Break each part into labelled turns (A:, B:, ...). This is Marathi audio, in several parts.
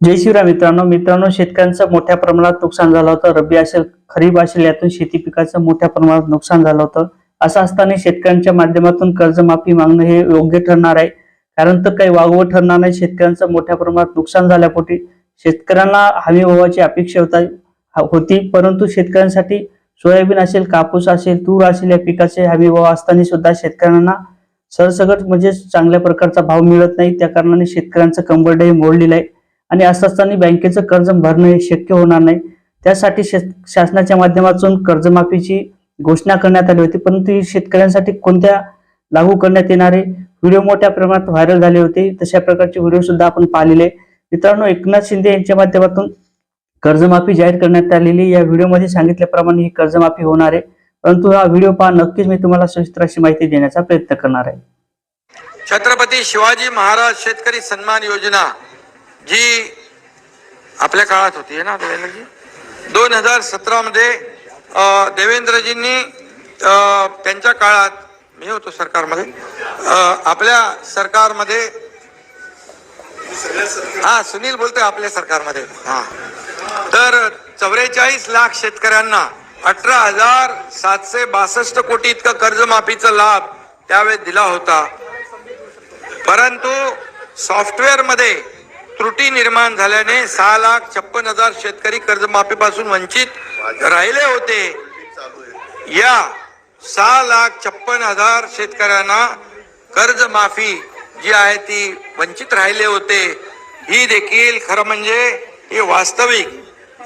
A: जय शिवराय मित्रांनो. मित्रांनो शेतकऱ्यांचं मोठ्या प्रमाणात नुकसान झालं होतं. रब्बी असेल खरीप असेल यातून शेती पिकाचं मोठ्या प्रमाणात नुकसान झालं होतं. असं असताना शेतकऱ्यांच्या माध्यमातून कर्जमाफी मागणं हे योग्य ठरणार आहे. कारण तर काही वागवं ठरणार नाही. शेतकऱ्यांचं मोठ्या प्रमाणात नुकसान झाल्यापोटी शेतकऱ्यांना हमी भावाची अपेक्षा होता होती. परंतु शेतकऱ्यांसाठी सोयाबीन असेल कापूस असेल तूर असेल या पिकाचे हमी भाव असताना सुद्धा शेतकऱ्यांना सरसकट म्हणजे चांगल्या प्रकारचा भाव मिळत नाही. त्या कारणाने शेतकऱ्यांचं कंबरडही मोडलेलं आहे. आणि असं असताना बँकेचं कर्ज भरणं हे शक्य होणार नाही. त्यासाठी शासनाच्या माध्यमातून कर्जमाफीची घोषणा करण्यात आली होती. परंतु ही शेतकऱ्यांसाठी कोणत्या लागू करण्यात येणारे व्हिडिओ मोठ्या प्रमाणात व्हायरल झाले होते. तशा प्रकारचे व्हिडिओ सुद्धा आपण पाहिलेले मित्रांनो एकनाथ शिंदे यांच्या माध्यमातून कर्जमाफी जाहीर करण्यात आलेली या व्हिडिओमध्ये सांगितल्याप्रमाणे ही कर्जमाफी होणार आहे. परंतु हा व्हिडिओ पहा. नक्कीच मी तुम्हाला सविस्तर अशी माहिती देण्याचा प्रयत्न करणार आहे.
B: छत्रपती शिवाजी महाराज शेतकरी सन्मान योजना. जी आपल्या काळात होती ना देवेंद्रजी? दोन हजार सतरामध्ये देवेंद्रजींनी त्यांच्या काळात मी होतो सरकारमध्ये आपल्या सरकारमध्ये हा सुनील बोलतोय आपल्या सरकारमध्ये हा. तर चौवेचाळीस लाख शेतकऱ्यांना अठरा हजार सातशे बासष्ट कोटी इतका कर्जमाफीचा लाभ त्यावेळेस दिला होता. परंतु सॉफ्टवेअरमध्ये त्रुटी निर्माण झाल्याने सहा लाख छप्पन हजार शेतकरी कर्जमाफीपासून वंचित राहिले होते. या सहा लाख छप्पन हजार शेतकऱ्यांना कर्जमाफी जी आहे ती वंचित राहिले होते. ही देखील खरं म्हणजे ही वास्तविक.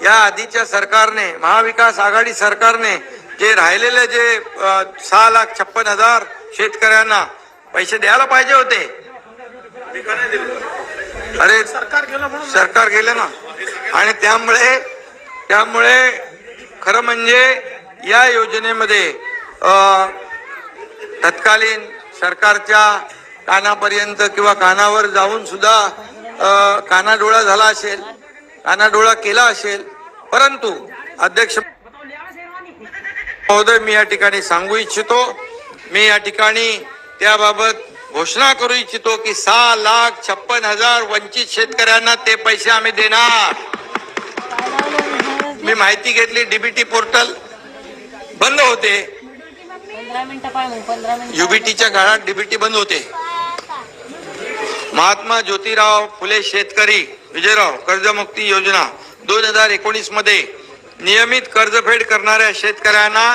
B: या आधीच्या सरकारने महाविकास आघाडी सरकारने जे राहिलेले जे सहा लाख छप्पन हजार शेतकऱ्यांना पैसे द्यायला पाहिजे होते. अरे सरकार गेलं म्हणून सरकार गेलं ना. आणि त्यामुळे त्यामुळे खरं म्हणजे या योजनेमध्ये तत्कालीन सरकारच्या कानापर्यंत किंवा कानावर जाऊन सुद्धा कानाडोळा झाला असेल कानाडोळा केला असेल परंतु अध्यक्ष महोदय मी या ठिकाणी सांगू इच्छितो. मी या ठिकाणी त्याबाबत घोषणा करू इच्छितो की सहा लाख छप्पन हजार वंचित शेतकऱ्यांना ते पैसे आम्ही देणार. मी माहिती घेतली डीबीटी पोर्टल. बंद होते. युबीटीच्या काळात डीबीटी बंद होते. महात्मा ज्योतिराव फुले शेतकरी विजयराव कर्जमुक्ती योजना दोन हजार एकोणीसमध्ये नियमित कर्जफेड करणाऱ्या शेतकऱ्यांना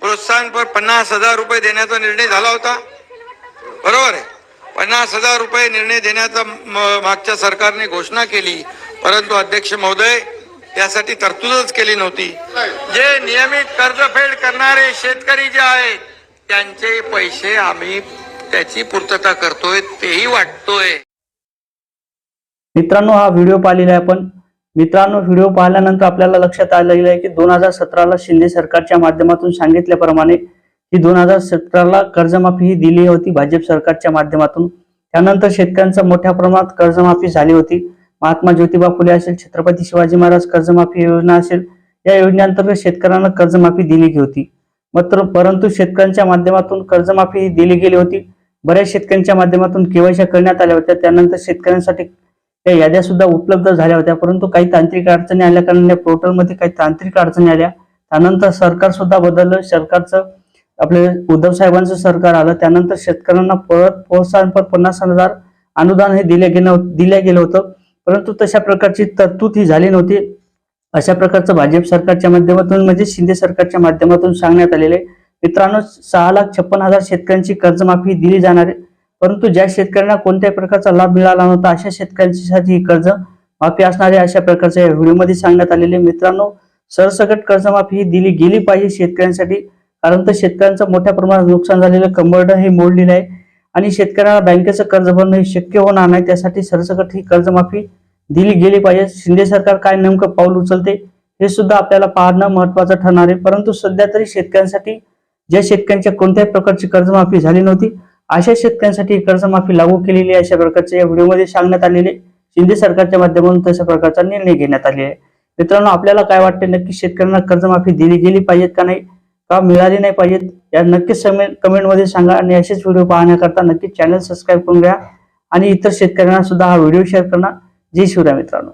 B: प्रोत्साहनपर पन्नास हजार रुपये देण्याचा निर्णय झाला होता. बरोबर आहे. पन्नास हजार रुपये निर्णय देण्याचा मागच्या सरकारने घोषणा केली परंतु अध्यक्ष महोदय त्यासाठी तरतूदच केली नव्हती. जे नियमित कर्जफेड करणारे शेतकरी जे आहेत त्यांचे पैसे आम्ही त्याची पूर्तता करतोय तेही वाटतोय.
A: मित्रांनो हा व्हिडिओ पाहिलेला आहे आपण. मित्रांनो व्हिडिओ पाहिल्यानंतर आपल्याला लक्षात आलेलं आहे की दोन हजार सतराला शिंदे सरकारच्या माध्यमातून सांगितल्याप्रमाणे ही दोन हजार सतराला कर्जमाफी ही दिली होती भाजप सरकारच्या माध्यमातून. त्यानंतर शेतकऱ्यांचा मोठ्या प्रमाणात कर्जमाफी झाली होती. महात्मा ज्योतिबा फुले असेल छत्रपती शिवाजी महाराज कर्जमाफी योजना असेल या योजनेअंतर्गत शेतकऱ्यांना कर्जमाफी दिली होती. मात्र परंतु शेतकऱ्यांच्या माध्यमातून कर्जमाफी ही दिली गेली होती. बऱ्याच शेतकऱ्यांच्या माध्यमातून केवायशा करण्यात आल्या होत्या. त्यानंतर शेतकऱ्यांसाठी त्या याद्या सुद्धा उपलब्ध झाल्या होत्या. परंतु काही तांत्रिक अडचणी आल्या कारण या पोर्टलमध्ये काही तांत्रिक अडचणी आल्या. त्यानंतर सरकार सुद्धा बदललं. सरकारचं आपले उद्धव साहेबांचं सरकार आलं त्यानंतर शेतकऱ्यांना परत प्रोत्साहनपर पन्नास हजार अनुदान हे दिले गेलं दिलं गेलं होतं. परंतु तशा प्रकारची तरतूद ही झाली नव्हती. अशा प्रकारचं भाजप सरकारच्या माध्यमातून म्हणजे शिंदे सरकारच्या माध्यमातून सांगण्यात आलेले मित्रांनो सहा लाख छप्पन हजार शेतकऱ्यांची कर्जमाफी दिली जाणार आहे. परंतु ज्या शेतकऱ्यांना कोणत्याही प्रकारचा लाभ मिळाला नव्हता अशा शेतकऱ्यांच्यासाठी ही कर्ज माफी असणारे अशा प्रकारच्या व्हिडिओमध्ये सांगण्यात आलेले मित्रांनो सरसकट कर्जमाफी ही दिली गेली पाहिजे शेतकऱ्यांसाठी. कारण तर शेतकऱ्यांचं मोठ्या प्रमाणात नुकसान झालेलं कंबरड हे मोडलेलं आहे. आणि शेतकऱ्यांना बँकेचं कर्ज भरणं हे शक्य होणार नाही त्यासाठी सरसकट ही कर्जमाफी दिली गेली पाहिजे. शिंदे सरकार काय नेमकं पाऊल उचलते हे सुद्धा आपल्याला पाहणं महत्वाचं ठरणार आहे. परंतु सध्या तरी शेतकऱ्यांसाठी ज्या शेतकऱ्यांच्या कोणत्याही प्रकारची कर्जमाफी झाली नव्हती अशा शेतकऱ्यांसाठी कर्जमाफी लागू केलेली आहे अशा प्रकारच्या या व्हिडिओमध्ये सांगण्यात आलेले. शिंदे सरकारच्या माध्यमातून तशा प्रकारचा निर्णय घेण्यात आले आहे. मित्रांनो आपल्याला काय वाटते नक्की शेतकऱ्यांना कर्जमाफी दिली गेली पाहिजेत का नाही? का मिळाली नाही पाहिजेत या नक्कीच कमेंटमध्ये सांगा आणि असेच व्हिडिओ पाहण्याकरता नक्कीच चॅनल सबस्क्राईब करून घ्या. आणि इतर शेतकऱ्यांना सुद्धा हा व्हिडिओ शेअर करणार जय शिवराय मित्रांनो.